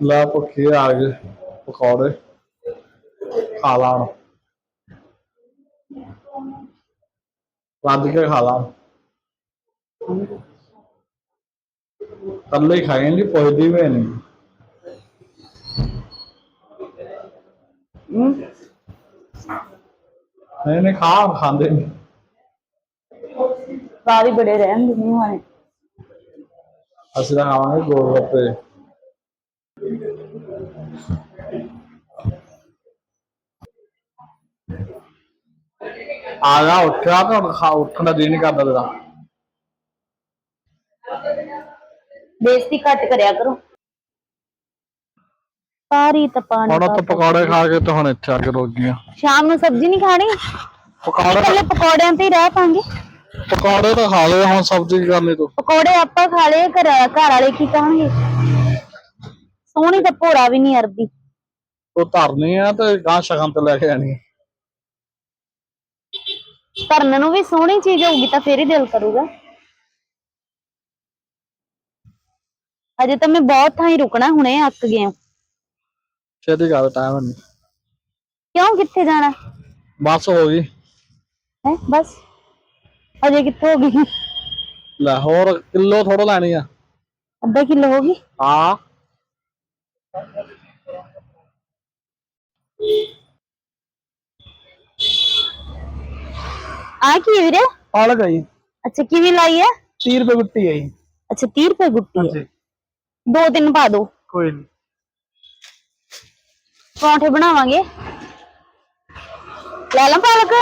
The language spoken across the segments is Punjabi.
ਲੈ ਭੁੱਖੇ ਆ ਗਏ ਪਕੌੜੇ ਖਾ ਲਾ ਰੱਜ ਕੇ ਖਾ ਲਾ ਕੱਲੇ ਹੀ ਖਾਏਂਗੇ ਪੁੱਛਦੀ ਵੀ ਨਹੀਂ। ਨਹੀਂ ਨਹੀਂ ਖਾ ਖਾਂਦੇ ਨਹੀਂ। ਬਾਹਰ ਹੀ ਬੜੇ ਰਹਿਣਗੇ ਨਹੀਂ ਹੋਣੇ। ਅਸੀਂ ਤਾਂ ਖਾਵਾਂਗੇ ਗੋਲ ਗੱਪੇ। ਆ ਜਾ ਉੱਠਿਆ ਤਾਂ ਹੁਣ ਖਾ ਉੱਠਣ ਦਾ ਦਿਲ ਨਹੀਂ ਕਰਦਾ ਤੇਰਾ। ਬੇਇੱਜ਼ਤੀ ਘੱਟ ਕਰਿਆ ਕਰੋ। ਸਾਰੀ ਤਪਾਣ ਹੁਣ ਉੱਥੇ ਪਕੌੜੇ ਖਾ ਕੇ ਤੇ ਹੁਣ ਇੱਥੇ ਆ ਕੇ ਰੁਕ ਗਈਆਂ। ਸ਼ਾਮ ਨੂੰ ਸਬਜ਼ੀ ਨਹੀਂ ਖਾਣੀ? ਪਕੌੜੇ ਇਕੱਲੇ ਪਕੌੜਿਆਂ ਤੇ ਹੀ ਰਹਿ ਪਾਂਗੇ। ਪਕੌੜੇ ਤਾਂ ਖਾ ਲਏ ਹੁਣ ਸਬਜ਼ੀ ਕੀ ਕਰਨੀ ਤੂੰ? ਪਕੌੜੇ ਆਪਾਂ ਖਾ ਲਏ ਘਰ ਘਰ ਵਾਲੇ ਕੀ ਕਹਣਗੇ? ਸੋਹਣੀ ਤਾਂ ਭੋਰਾ ਵੀ ਨਹੀਂ ਅਰਬੀ। ਤੂੰ ਧਰਨੀ ਆ ਤੇ ਗਾਂ ਸ਼ਗਨ ਤੇ ਲੈ ਕੇ ਆਣੀ ਧਰਨ ਨੂੰ ਵੀ ਸੋਹਣੀ ਚੀਜ਼ ਹੋਊਗੀ ਤਾਂ ਫੇਰ ਹੀ ਦਿਲ ਕਰੂਗਾ। ਅਜੇ ਤਾਂ ਮੈਂ ਬਹੁਤ ਥਾਂ ਹੀ ਰੁਕਣਾ ਹੁਣੇ ਅੱਕ ਗਿਆ। ਛੇਤੀ ਕਰ ਟਾਈਮ ਨਹੀਂ ਕਿਉਂ? ਕਿੱਥੇ ਜਾਣਾ? ਬਸ ਹੋ ਗਈ। ਹੈ? ਬਸ? ਅਜੇ ਕਿੱਥੇ ਹੋ ਗਈ? ਲੈ ਹੋਰ ਕਿਲੋ ਥੋੜਾ ਲੈਣੀ ਆ। ਅੱਧਾ ਕਿਲੋ ਹੋ ਗਈ? ਹਾਂ। ਆ ਕੀ ਹੈ ਵੀਰੇ? ਆ ਲਗਾ ਜੀ। ਅੱਛਾ ਕਿਵੇਂ ਲਾਈ ਹੈ? 30 ਰੁਪਏ ਗੁੱਟੀ ਹੈ ਜੀ। ਅੱਛਾ 30 ਰੁਪਏ ਗੁੱਟੀ ਹੈ। ਦੋ ਤਿੰਨ ਪਾ ਦੋ। ਕੋਈ ਨਹੀਂ ਪਰੌਂਠੇ ਬਣਾਵਾਂਗੇ। ਲੈ ਲਾਂ ਪਾਲਕ।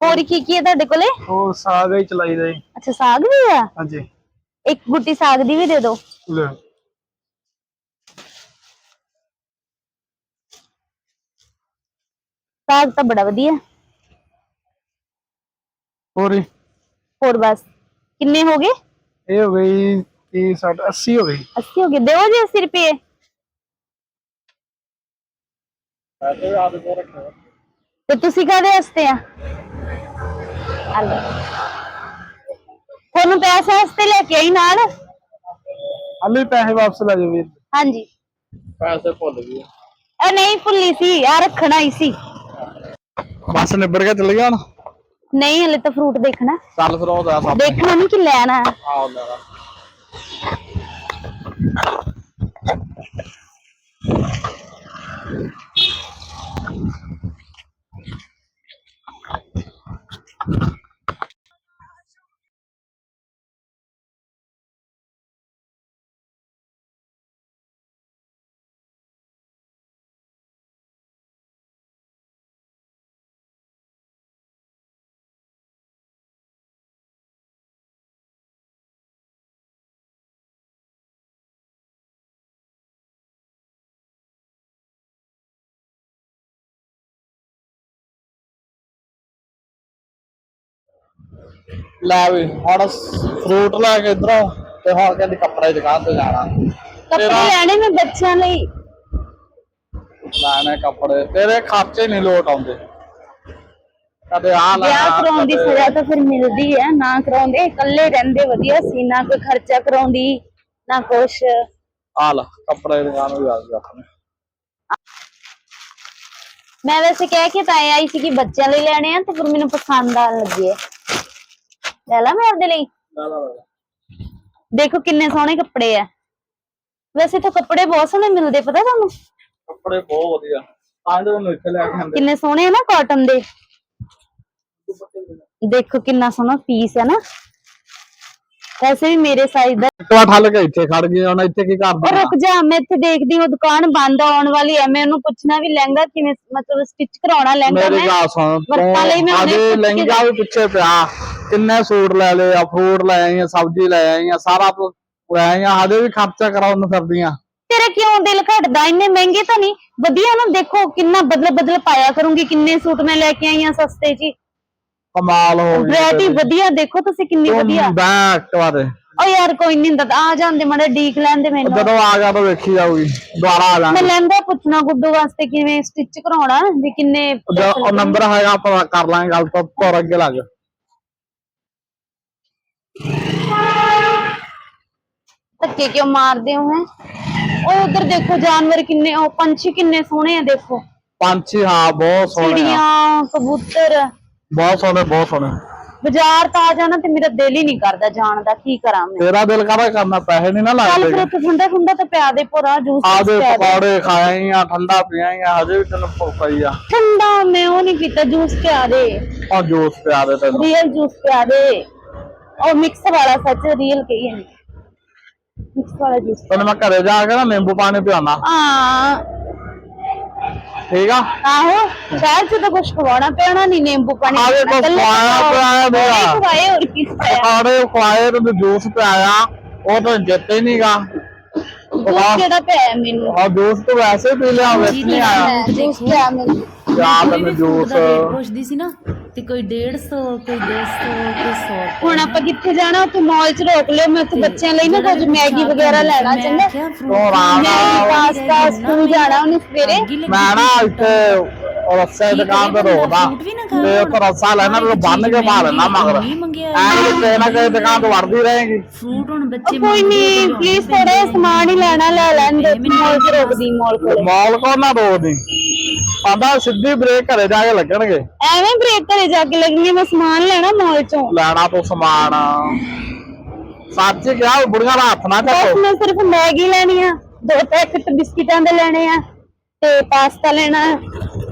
ਹੋਰ ਕੀ ਕੀ ਹੈ ਤੁਹਾਡੇ ਕੋਲੇ? ਉਹ ਸਾਗ ਹੀ ਚਲਾਈਦਾ ਜੀ। ਅੱਛਾ ਸਾਗ ਵੀ ਹੈ? ਹਾਂਜੀ। ਇੱਕ ਗੁੱਟੀ ਸਾਗ ਦੀ ਵੀ ਦੇ ਦਿਓ ਲੈ। ਸਾਗ ਤਾਂ ਬੜਾ ਵਧੀਆ। ਹੋਰ ਜੀ? ਹੋਰ ਬਸ ਕਿੰਨੇ ਹੋ ਗਏ? ਇਹ ਹੋ ਗਈ 30 60 80 ਹੋ ਗਈ। 80 ਹੋ ਗਏ ਦਿਓ ਜੀ 80 ਰੁਪਏ। ਤੇ ਤੁਸੀਂ ਕਾਹਦੇ ਵਾਸਤੇ ਆ? ਆ ਲਓ। ਤੁਹਾਨੂੰ ਪੈਸੇ ਵਾਸਤੇ ਲੈ ਕੇ ਆਈ ਨਾਲ? ਹਲੇ ਪੈਸੇ ਵਾਪਸ ਲੈ ਜਾਓ ਵੀਰ। ਹਾਂਜੀ। ਪੈਸੇ ਭੁੱਲ ਗਏ। ਇਹ ਨਹੀਂ ਭੁੱਲੀ ਸੀ ਆ ਰੱਖਣਾ ਹੀ ਸੀ। ਬਸ ਨਿਬੜ ਕੇ ਚੱਲ ਗਿਆ ਹੁਣ ਨਹੀਂ ਹਲੇ ਤਾਂ ਫਰੂਟ ਦੇਖਣਾ ਚੱਲ ਫਿਰ ਉਹ ਦਾ ਸਭ ਦੇਖਣਾ ਨਹੀਂ ਕਿ ਲੈਣਾ ਹੈ। ਆ ਲੈ ਲਾ। ਲੈ ਵੀ ਹੁਣ ਫਰੂਟ ਲੈ ਕੇ ਇਧਰੋਂ ਤੇ ਹੁਣ ਕਹਿੰਦੀ ਕੱਪੜੇ ਦੀ ਦੁਕਾਨ ਤੇ ਜਾਣਾ। ਕੱਪੜੇ ਲੈਣੇ ਮੈਂ ਬੱਚਿਆਂ ਲਈ। ਲੈਣੇ ਕੱਪੜੇ ਤੇਰੇ ਖਰਚੇ ਨਹੀਂ ਲੋਟ ਆਉਂਦੇ। ਕਦੇ ਆ ਲੈ ਵਿਆਹ ਕਰਾਉਣ ਦੀ ਸਜ਼ਾ ਤਾਂ ਫਿਰ ਮਿਲਦੀ ਹੈ ਨਾ ਕਰਾਉਂਦੇ ਇਕੱਲੇ ਰਹਿੰਦੇ ਵਧੀਆ ਸੀ ਨਾ ਕੋਈ ਖਰਚਾ ਕਰਾਉਂਦੀ ਨਾ ਕੁਛ। ਆ ਲੈ ਕੱਪੜੇ ਦੀ ਦੁਕਾਨ ਵੀ ਆ ਗਈ ਆਪਣੇ। ਮੈਂ ਵੈਸੇ ਕਹਿ ਕੇ ਤਾਂ ਆਈ ਸੀ ਕਿ ਬੱਚਿਆਂ ਲਈ ਲੈਣੇ ਆ ਤੇ ਫਿਰ ਮੈਨੂੰ ਪਸੰਦ ਆਣ ਲੱਗੇ ਆ। ਲੈ ਲਾ ਮੈਂ ਆਪਦੇ ਲਈ। ਲੈ ਲਾ ਲੈ ਦੇਖੋ ਕਿੰਨੇ ਸੋਹਣੇ ਕੱਪੜੇ ਆ। ਵੈਸੇ ਤਾਂ ਕੱਪੜੇ ਬਹੁਤ ਸੋਹਣੇ ਮਿਲਦੇ ਪਤਾ ਤੁਹਾਨੂੰ? ਕੱਪੜੇ ਬਹੁਤ ਵਧੀਆ। ਜੋ ਮੈਨੂੰ ਇੱਥੇ ਲੈ ਕੇ ਆਂਦੇ ਕਿੰਨੇ ਸੋਹਣੇ ਆ ਨਾ ਕਾਟਨ ਦੇ। ਦੇਖੋ ਕਿੰਨਾ ਸੋਹਣਾ ਪੀਸ ਹੈ ਨਾ। ਵੈਸੇ ਵੀ ਮੇਰੇ ਸਾਈਜ਼ ਦਾ ਵਾਰ ਠੱਲ ਕੇ ਇੱਥੇ ਖੜ ਗਏ ਹੁਣ ਇੱਥੇ ਕੀ ਕਰਦਾ ਰੁਕ ਜਾ ਮੈਂ ਇੱਥੇ ਦੇਖਦੀ ਉਹ ਦੁਕਾਨ ਬੰਦ ਆਉਣ ਵਾਲੀ ਹੈ ਮੈਂ ਉਹਨੂੰ ਪੁੱਛਣਾ ਵੀ ਲਹਿੰਗਾ ਕਿਵੇਂ ਮਤਲਬ ਸਟਿਚ ਕਰਾਉਣਾ ਲਹਿੰਗਾ ਮੇਰੀ ਮੈਂ? ਗੱਲ ਸੁਣ ਵਰਤਾਂ ਲਈ ਮੈਂ ਹੁਣੇ ਪੁੱਛ ਕੇ ਲਹਿੰਗਾ ਵੀ ਪਿੱਛੇ ਪਿਆ ਕਿੰਨੇ ਸੂਟ ਲੈ ਲਏ ਆ ਫਰੂਟ ਲੈ ਆਈਆਂ ਸਬਜ਼ੀ ਲੈ ਆਈਆਂ ਸਾਰਾ ਕੁਝ ਲੈ ਆਈਆਂ ਹਜੇ ਵੀ ਖਰਚਾ ਕਰਾਉਣ ਨੂੰ ਫਿਰਦੀਆਂ। ਤੇਰਾ ਕਿਉਂ ਦਿਲ ਘਟਦਾ? ਇੰਨੇ ਮਹਿੰਗੇ ਤਾਂ ਨਹੀਂ। ਵਧੀਆ ਨਾ ਦੇਖੋ ਕਿੰਨਾ ਬਦਲ ਬਦਲ ਪਾਇਆ ਕਰੂੰਗੀ ਕਿੰਨੇ ਸੂਟ ਮੈਂ ਲੈ ਕੇ ਆਈ ਆ ਸਸਤੇ ਜੀ ਕਮਾਲ ਹੋ ਗਈ ਵੈਰਾਈਟੀ ਵਧੀਆ ਦੇਖੋ ਤੁਸੀਂ ਕਿੰਨੀ ਵਧੀਆ। ਬੈਕ ਵਾਰੇ। ਓ ਯਾਰ ਕੋਈ ਨਹੀਂ ਹੁੰਦਾ ਆ ਜਾਂਦੇ ਮਾੜੇ ਡੀਕ ਲੈਂਦੇ ਮੈਨੂੰ। ਜਦੋਂ ਆ ਗਿਆ ਤਾਂ ਵੇਖੀ ਜਾਊਗੀ ਦੁਬਾਰਾ ਆ ਮੈਂ ਜਾਣਾ ਲੈਂਦਾ ਪੁੱਛਣਾ ਗੁੱਡੂ ਵਾਸਤੇ ਕਿਵੇਂ ਸਟਿਚ ਕਰਾਉਣਾ ਵੀ ਕਿੰਨੇ ਉਹ ਨੰਬਰ ਹੈਗਾ ਆਪਾਂ ਕਰ ਲਾਂਗੇ ਗੱਲ ਤੋਂ ਤੁਰ ਅੱਗੇ ਲੱਗ ਧੱਕੇ ਕਿਉਂ ਮਾਰਦੇ ਹੋ ਹੈ? ਉਹ ਉਧਰ ਦੇਖੋ ਜਾਨਵਰ ਕਿੰਨੇ ਉਹ ਪੰਛੀ ਕਿੰਨੇ ਸੋਹਣੇ ਆ ਦੇਖੋ। ਪੰਛੀ ਹਾਂ ਬਹੁਤ ਸੋਹਣੇ ਆ। ਚਿੜੀਆਂ ਕਬੂਤਰ। ਬਹੁਤ ਸੋਹਣੇ ਬਹੁਤ ਸੋਹਣੇ। ਬਾਜ਼ਾਰ ਤਾਂ ਆ ਜਾਣਾ ਤੇ ਮੇਰਾ ਦਿਲ ਹੀ ਨਹੀਂ ਕਰਦਾ ਜਾਣ ਦਾ ਕੀ ਕਰਾਂ ਮੈਂ? ਤੇਰਾ ਦਿਲ ਕਾਹਦਾ ਕਰਨਾ ਪੈਸੇ ਨਹੀਂ ਨਾ ਚੱਲ ਫਿਰ ਲੱਗਦੇ ਉੱਥੇ ਠੰਡਾ ਠੰਡਾ ਤਾਂ ਪਿਆ ਦੇ ਪੂਰਾ ਜੂਸ ਆਦੇ ਪਿਆ ਦੇ। ਪਕੌੜੇ ਖਾਏ ਆ ਠੰਡਾ ਪੀਆ ਆ ਹਜੇ ਵੀ ਤੈਨੂੰ ਭੁੱਖ ਪਈ ਆ। ਠੰਡਾ ਮੈਂ ਉਹ ਨਹੀਂ ਪੀਤਾ ਜੂਸ ਪਿਆ ਦੇ। ਆ ਜੂਸ ਪਿਆ ਦੇ ਤੈਨੂੰ। ਰੀਅਲ ਜੂਸ ਪਿਆ ਦੇ। ਉਹ ਮਿਕਸ ਵਾਲਾ ਸੱਚ ਰੀਅਲ ਕਹੀ ਹੈ ਮਿਕਸ ਵਾਲਾ ਜੂਸ ਤੈਨੂੰ ਮੈਂ ਘਰੇ ਜਾ ਕੇ ਨਾ ਨਿੰਬੂ ਪਾਣੀ ਪਿਆਣਾ ਆ ਠੀਕ ਆ? ਆਹੋ ਸ਼ਹਿਰ ਚ ਤਾਂ ਕੁਝ ਖਵਾਉਣਾ ਪਿਆਣਾ ਨਹੀਂ ਨਿੰਬੂ ਪਾਣੀ ਆਹ ਵੇਖੋ ਇਕੱਲੇ ਖਵਾਇਆ ਪਿਆਇਆ ਮੇਰਾ। ਖਵਾਏ ਹੋਰ ਕੀ ਪਕੌੜੇ ਖਵਾਏ ਤੇ ਜੂਸ ਪਿਆਇਆ ਉਹ ਤਾਂ ਜਿੱਤੇ ਨਹੀਂਗਾ ਜੂਸ ਕਿਹੜਾ ਪਿਆ ਮੈਨੂੰ? ਆ ਜੂਸ ਤਾਂ ਵੈਸੇ ਪੀ ਲਿਆ ਵਿੱਚ ਨਹੀਂ ਆਇਆ। ਜੂਸ ਪਿਆ ਮੈਨੂੰ। ਪਿਆ ਤੈਨੂੰ ਜੂਸ। ਪੁੱਛਦੀ ਸੀ ਨਾ ਤੇ ਕੋਈ 150 ਕੋਈ 200 ਕੋਈ 100 ਹੁਣ ਆਪਾਂ ਕਿੱਥੇ ਜਾਣਾ? ਉੱਥੇ ਮਾਲ ਚ ਰੋਕ ਲਿਓ ਮੈਂ ਉੱਥੇ ਬੱਚਿਆਂ ਲਈ ਨਾ ਕੁਝ ਮੈਗੀ ਵਗੈਰਾ ਲੈਣਾ ਚੰਗਾ। ਮੈਗੀ ਪਾਸਤਾ ਸਕੂਲ ਜਾਣਾ ਉਹਨੇ ਸਵੇਰੇ। ਮੈਂ ਨਾ ਇੱਥੇ ਉਹ ਰੱਸੇ ਦੀ ਦੁਕਾਨ ਤੇ ਰੋਕਦਾ। ਤੇ ਉੱਥੇ ਰੱਸਾ ਲੈਣਾ ਤੇ ਬੰਨ ਕੇ ਪਾ ਲੈਣਾ ਮਗਰ। ਨਹੀਂ ਮੰਗਿਆ। ਐਂ ਕਿ ਕਿਸੇ ਨਾ ਕਿਸੇ ਦੁਕਾਨ ਤੋਂ ਵੜਦੀ ਰਹੇਗੀ। ਫਰੂਟ ਹੁਣ ਬੱਚੇ ਕੋਈ ਨਹੀਂ ਪਲੀਜ਼ ਥੋੜਾ ਜਿਹਾ ਸਮਾਨ ਹੀ ਲੈਣਾ ਲੈ ਲੈਣ ਦੇ ਮਾਲ ਚ ਰੋਕਦੀ ਮਾਲ ਕੋਲੇ। ਮਾਲ ਕੋ ਨਾ ਰੋਕਦੀ। ਆਂਦਾ ਸਿੱਧੀ ਬ੍ਰੇਕ ਘਰੇ ਜਾ ਕੇ ਲੱਗਣਗੇ। ਐਵੇਂ ਬ੍ਰੇਕ ਘਰੇ ਜਾ ਕੇ ਲੱਗਣੀ ਮੈਂ ਸਮਾਨ ਲੈਣਾ ਮਾਲ ਚੋਂ। ਲੈਣਾ ਤੂੰ ਸਮਾਨ। ਸੱਚ ਕਿਹਾ ਬੁੜੀਆਂ ਦਾ ਹੱਥ ਨਾ ਚੱਕੋ। ਮੈਂ ਸਿਰਫ ਮੈਗੀ ਲੈਣੀ ਆ ਦੋ ਪੈਕਟ ਬਿਸਕਿਟਾਂ ਦੇ ਲੈਣੇ ਆ ਤੇ ਪਾਸਤਾ ਲੈਣਾ।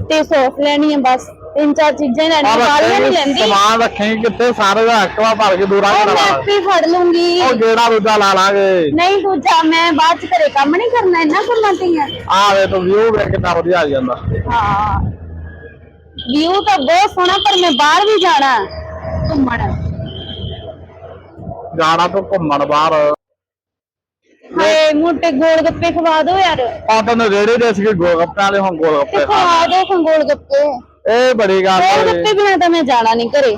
ਤੇ ਸੌਸ ਲੈਣੀ ਆ ਬਸ। ਤਿੰਨ ਚਾਰ ਚੀਜ਼ਾਂ ਹੀ ਲੈਣੀਆਂ ਸਾਰੀਆਂ ਨਹੀਂ ਲੈਂਦੀ ਸਮਾਨ ਰੱਖੇਂਗੇ ਕਿੱਥੇ? ਸਾਰੇ ਦਾ ਐਕਟਵਾ ਭਰ ਕੇ ਦੂਰਾ ਉਹ ਕਰ ਮੈਂ ਆਪੇ ਫੜ ਲੂੰਗੀ। ਉਹ ਗੇੜਾ ਦੂਜਾ ਲਾ ਲਾਂਗੇ। ਨਹੀਂ ਦੂਜਾ ਮੈਂ ਬਾਅਦ ਚ ਘਰੇ ਕੰਮ ਨਹੀਂ ਕਰਨਾ ਇੰਨਾ ਕਰਨਾ ਤੇ ਆ। ਆ ਵੇ ਤੂੰ ਵਿਊ ਵੇਖ ਕਿੰਨਾ ਵਧੀਆ ਆ ਜਾਂਦਾ। ਹਾਂ। ਵਿਊ ਤਾਂ ਬਹੁਤ ਸੋਹਣਾ ਪਰ ਮੈਂ ਬਾਹਰ ਵੀ ਜਾਣਾ ਘੁੰਮਣ। ਜਾਣਾ ਤੂੰ ਘੁੰਮਣ ਬਾਹਰ। ਹਾਏ ਮੋਟੇ ਗੋਲ ਗੱਪੇ ਖਵਾ ਦਿਓ ਯਾਰ। ਆ ਤੈਨੂੰ ਰੇੜੇ ਦੇ ਸੀਗੇ ਗੋਲਗੱਪਿਆਂ ਵਾਲੇ ਹੁਣ ਤੇ ਗੋਲਗੱਪੇ ਖਾ ਖਵਾ ਦਿਓ ਹੁਣ ਗੋਲ ਗੱਪੇ। ਇਹ ਬੜੀ ਗੱਲ ਗੋਲ ਗੱਪੇ ਬਿਨਾ ਤਾਂ ਮੈਂ ਜਾਣਾ ਨਹੀਂ ਘਰੇ।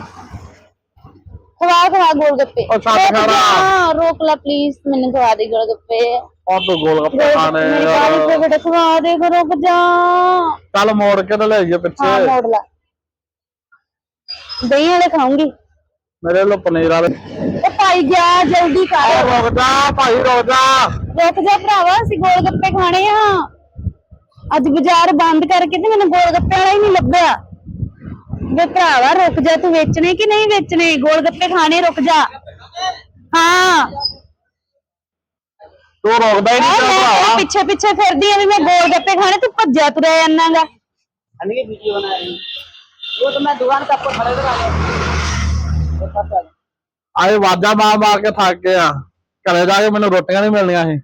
ਖਵਾ ਖਵਾ ਗੋਲ ਗੱਪੇ। ਉਹ ਛੱਡ ਰੁਕ ਖੜਾ। ਜਾ, ਰੋਕ ਲਾ ਪਲੀਜ਼ ਮੈਨੂੰ ਖਵਾ ਦੇ ਗੋਲ ਗੱਪੇ। ਉਹ ਤੂੰ ਗੋਲ ਖਾਣੇ ਗੱਪੇ ਮੇਰੇ ਕਾਲੇ ਫੇਵਰਟ ਖਵਾ ਦੇ ਰੁਕ ਜਾ। ਚੱਲ ਮੋੜ ਕੇ ਤੇ ਲੈ ਜਾਈਏ ਹਾਂ ਪਿੱਛੇ ਮੋੜ ਲਾ। ਦਹੀਂ ਵਾਲੇ ਖਾਉਂਗੀ ਮੇਰੇ ਲੋ ਪਨੀਰ ਵਾਲੇ ਭਾਈ ਗਿਆ ਜਲਦੀ ਕਰ ਰੁਕ ਜਾ ਭਾਈ ਰੁਕ ਜਾ ਰੁਕ ਜਾ ਭਰਾਵਾ ਅਸੀਂ ਗੋਲ ਗੱਪੇ ਖਾਣੇ ਆ ਅੱਜ ਬਾਜ਼ਾਰ ਬੰਦ ਕਰਕੇ ਤੇ ਮੈਨੂੰ ਗੋਲ ਗੱਪੇ ਵਾਲਾ ਹੀ ਨਹੀਂ ਲੱਭਿਆ ਵੇ ਭਰਾਵਾ ਰੁਕ ਜਾ ਤੂੰ ਵੇਚਣੇ ਕਿ ਨਹੀਂ ਵੇਚਣੇ ਗੋਲ ਗੱਪੇ ਖਾਣੇ ਰੁਕ ਜਾ ਹਾਂ ਤੂੰ ਰੁਕਦਾ ਹੀ ਨਹੀਂ ਭਰਾਵਾ ਪਿੱਛੇ ਪਿੱਛੇ ਫਿਰਦੀ ਆ ਵੀ ਮੈਂ ਗੋਲ ਗੱਪੇ ਖਾਣੇ ਤੂੰ ਭੱਜਿਆ ਤੁਰਿਆ ਜਾਂਦਾਗਾ ਅਨਗੇ ਵੀਡੀਓ ਬਣਾਈ ਉਹ ਤਾਂ ਮੈਂ ਦੁਕਾਨ ਤੇ ਆਪਕੋ ਖੜੇ ਕਰਾ ਲਿਆ ਆਏ ਵਾਜਾ ਮਾਰ ਮਾਰ ਕੇ ਥੱਕ ਗਿਆ ਘਰੇ ਜਾ ਕੇ ਮੈਨੂੰ ਰੋਟੀਆਂ ਨਹੀਂ ਮਿਲਣੀਆਂ ਸੀ।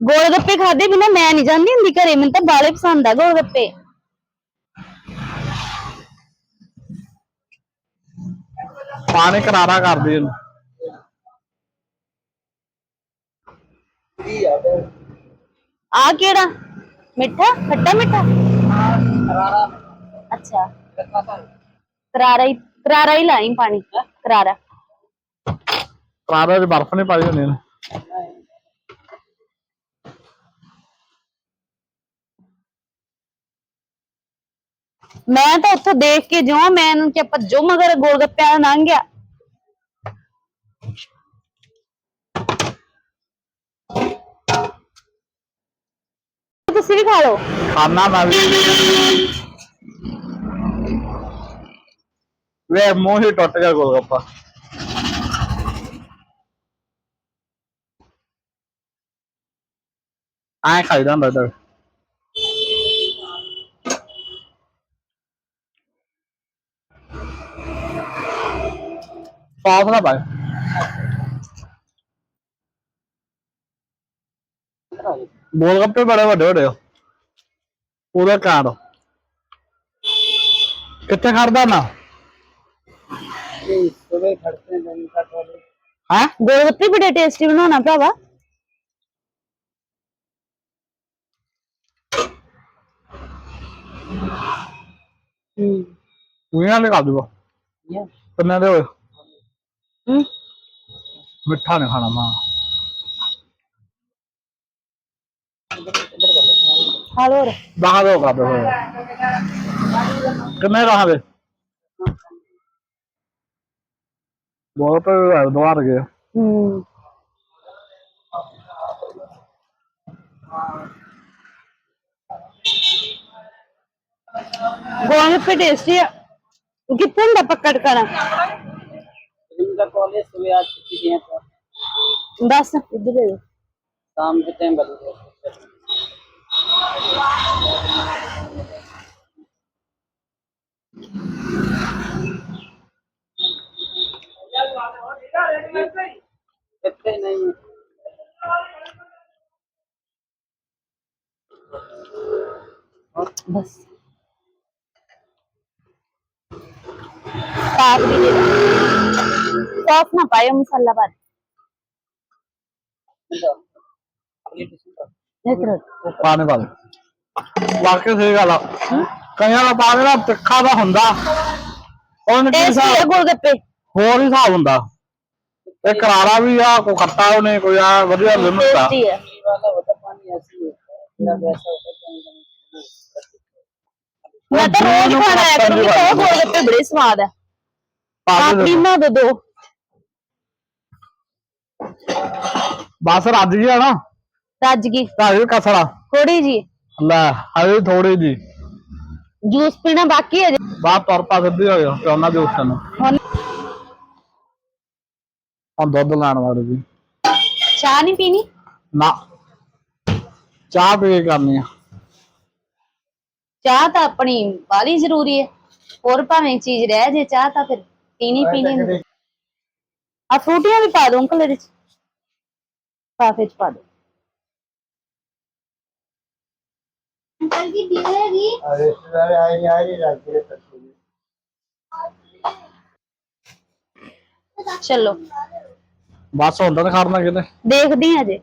ਗੋਲ ਗੱਪੇ ਖਾਦੇ ਬਿਨਾ ਮੈਂ ਨਹੀਂ ਜਾਂਦੀ ਹੁੰਦੀ ਘਰੇ ਮੈਨੂੰ ਤਾਂ ਬਾਲੇ ਪਸੰਦ ਆ ਗੋਲ ਗੱਪੇ ਪਾਣੀ ਕਰਾਰਾ ਕਰਦੀ ਇਹਨੂੰ। ਆ ਕਿਹੜਾ? ਮਿੱਠਾ? ਖੱਟਾ ਮਿੱਠਾ? ਅੱਛਾ। ਕਰਾਰਾ ਹੀ ਕਰਾਰਾ ਹੀ ਲਾਈ ਪਾਣੀ। ਕਰਾਰਾ। ਕਰਾਰੇ ਚ ਬਰਫ਼ ਨਹੀਂ ਪਾਈ ਹੁੰਦੀ ਇਹਨੇ। ਮੈਂ ਤਾਂ ਉੱਥੋਂ ਦੇਖ ਕੇ ਜਿਉਂ ਮੈਂ ਇਹਨੂੰ ਕਿ ਭੱਜੋ ਮਗਰ ਗੋਲ ਗੱਪਿਆਂ ਦਾ ਲੰਘ ਗਿਆ। ਤੁਸੀਂ ਵੀ ਖਾ ਲਓ। ਖਾਣਾ ਮੈਂ ਵੀ। ਵੇ ਮੂੰਹ ਹੀ ਟੁੱਟ ਗਿਆ ਗੋਲਗੱਪਾ। ആ കഴുതാൻ കേട്ടോ പാവള പഴം ബോൾഗപ്പ് പഴം കേട്ടോ കേട്ടോ पूरा कार कितने खरीदा ना हाँ गोलगप्पे बड़े टेस्टी बनाना भरावा ਹੂੰ। ਉਹਨਾਂ ਨੇ ਕਰ ਦੂਗਾ। ਕਿੰਨੇ ਦੇ ਹੋਏ ਹੂੰ। ਮਿੱਠਾ ਨਹੀਂ ਖਾਣਾ ਮਾਂ। ਖਾ ਲੋ ਹੋਰ। ਦਹਾ ਦੋ ਕਰ ਦੋ ਕਿੰਨੇ ਰਹਾ ਦੇ? ਬਹੁਤ ਦੁਆਰ ਗਏ। ਹੂੰ। గోనప్ప టేస్టీ గిత్తండి పక్కడి కాడ कॉलेज सुबह आज छुट्टी है तो दस इधर शाम के टाइम बदल नहीं बस ਸਾਫ ਵੀ ਦੇ ਸਾਫ ਨਾ ਪਾਇਓ ਮਸਾਲਾ ਬਾਦ ਇਧਰ ਪਾਣੇ ਵਾਲੇ ਵਾਕਿਆ ਸਹੀ ਗੱਲ ਆ ਕਈਆਂ ਦਾ ਪਾ ਦੇਣਾ ਤਿੱਖਾ ਦਾ ਹੁੰਦਾ ਉਹਨੇ ਕੀ ਟੇਸਟੀ ਆ ਹਿਸਾਬ ਗੋਲ ਗੱਪੇ ਹੋਰ ਹੀ ਹਿਸਾਬ ਹੁੰਦਾ ਇਹ ਕਰਾਰਾ ਵੀ ਆ ਕੋਈ ਖੱਟਾ ਉਹਨੇ ਕੋਈ ਆ ਵਧੀਆ ਲਿਮਟ ਆ ਟੇਸਟੀ ਆ वाला होता पानी ऐसी है मेरा वैसा होता है ਮੈਂ ਤਾਂ ਰੋਜ਼ ਖਾਣਾ ਆਇਆ ਕਰੂੰਗੀ ਤਾਂ ਉਹ ਗੋਲ ਗੱਪੇ ਬੜੇ ਸਵਾਦ ਆ ਪਾ ਕੇ ਆਪਣੀ ਦੇਖੋ। ਨਾ ਦੇ ਦੋ। ਬਸ ਰੱਜ ਗਿਆ ਨਾ? ਰੱਜ ਗਈ ਘਰ ਵੀ ਕਸੜਾ ਥੋੜੀ ਜੀ। ਲੈ ਹਜੇ ਥੋੜੀ ਜੀ। ਜੂਸ ਪੀਣਾ ਬਾਕੀ ਹੈ ਜੀ। ਬਾਹਰ ਤੁਰ ਪਾ ਸਿੱਧੀ ਹੋ ਗਿਆ ਤੇ ਉਹਨਾਂ ਦੇ ਉੱਤੇ ਨੂੰ। ਹੁਣ ਹੁਣ ਦੁੱਧ ਲੈਣ ਵਾਲੇ ਜੀ। ਚਾਹ ਨਹੀਂ ਪੀਣੀ? ਨਾ। ਚਾਹ ਪੀ ਕੇ ਕਰਨੀ ਆ। ਚਾਹ ਤਾਂ ਆਪਣੀ ਬਾਲੀ ਜ਼ਰੂਰੀ ਹੈ। ਹੋਰ ਭਾਵੇਂ ਚੀਜ਼ ਰਹਿ ਜੇ ਚਾਹ ਤਾਂ ਫਿਰ ਪੀਣੀ ਪੀਣੀ। ਆ ਫਰੂਟੀਆਂ ਵੀ ਪਾ ਦੋ ਅੰਕਲ ਇਹਦੇ ਚ। ਪਾਫੇ ਚ ਪਾ ਦੋ। ਅੰਕਲ ਜੀ ਦੇਗੀ ਰਿਸ਼ਤੇਦਾਰ ਆਏ ਨਹੀਂ ਆਏ ਨਹੀਂ ਰੱਖਦੇ ਤੱਕ ਚਲੋ। ਬਸ ਹੁੰਦਾ ਤਾਂ ਖੜਨਾ ਕਿਤੇ। ਦੇਖਦੀ ਹਾਂ ਜੇ